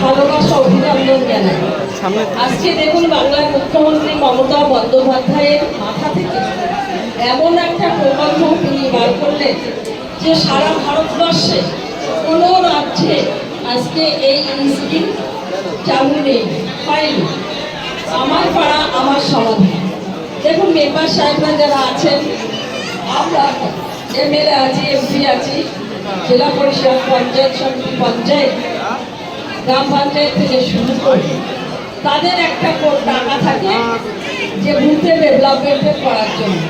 ভালোবাসা অভিনন্দন জানাই। আজকে দেখুন বাংলার মুখ্যমন্ত্রী মমতা বন্দ্যোপাধ্যায়ের মাথা থেকে এমন একটা প্রবন্ধ তিনি বার করলেন যে সারা ভারতবর্ষে কোনো রাজ্যে আজকে এই স্কিম চালু নেই হয়নি আমার পাড়া আমার সমাধান দেখুন মেম্বার সাহেবরা যারা আছেন আমরা এমএলএ আছি এমপি আছি জেলা পরিষদ পঞ্চায়েত সমিতি পঞ্চায়েত। গ্রাম পঞ্চায়েত থেকে শুরু করে তাদের একটা কোট টাকা থাকে যে বুথে ডেভেলপমেন্টের করার জন্য।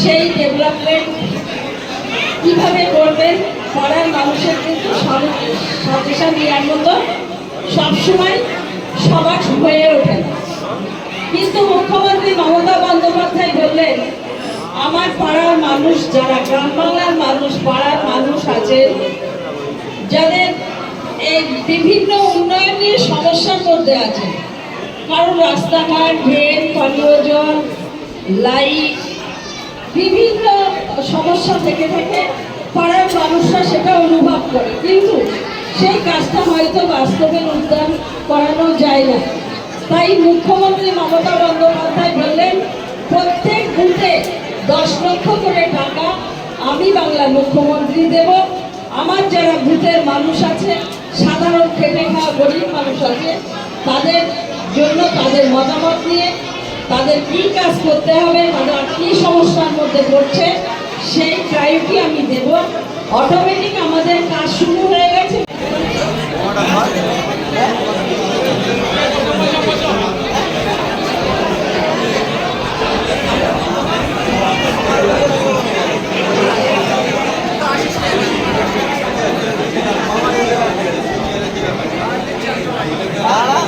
সেই ডেভেলপমেন্ট কীভাবে করবেন? পাড়ার মানুষের কিন্তু সাজেশন নেওয়ার মতো সবসময় সবার হয়ে ওঠে কিন্তু মুখ্যমন্ত্রী মমতা বন্দ্যোপাধ্যায় বললেন, আমার পাড়ার মানুষ যারা, গ্রাম বাংলার মানুষ, পাড়ার মানুষ আছে, যাদের এই বিভিন্ন উন্নয়ন নিয়ে সমস্যার মধ্যে আছে। কারণ রাস্তাঘাট ড্রেন পানীয় জল লাইট, বিভিন্ন সমস্যা থেকে থেকে। পাড়ার মানুষরা সেটা অনুভব করে। কিন্তু সেই কাজটা হয়তো বাস্তবে উদ্যান করানো যায় না। তাই মুখ্যমন্ত্রী মমতা বন্দ্যোপাধ্যায় বললেন, প্রত্যেক বুথে দশ লক্ষ করে টাকা আমি বাংলার মুখ্যমন্ত্রী দেব। আমার যারা বুথের মানুষ আছে সাধারণ খেটে খাওয়া গরিব মানুষ আছে, তাদের জন্য তাদের মতামত নিয়ে তাদের কি কাজ করতে হবে, তারা কি সমস্যার মধ্যে পড়ছে, সেই ড্রাইভটি আমি দেব। অটোমেটিক আমাদের কাজ শুরু হয়ে গেছে।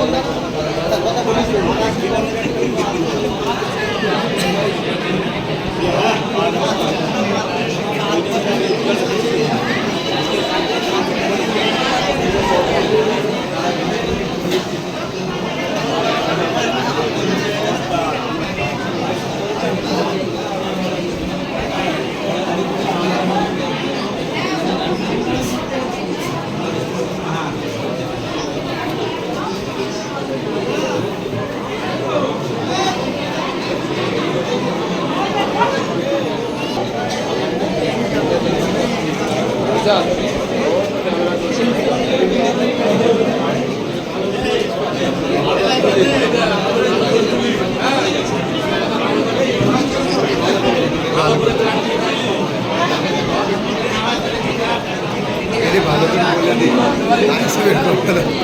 কথা বলিস ভালো করে বলে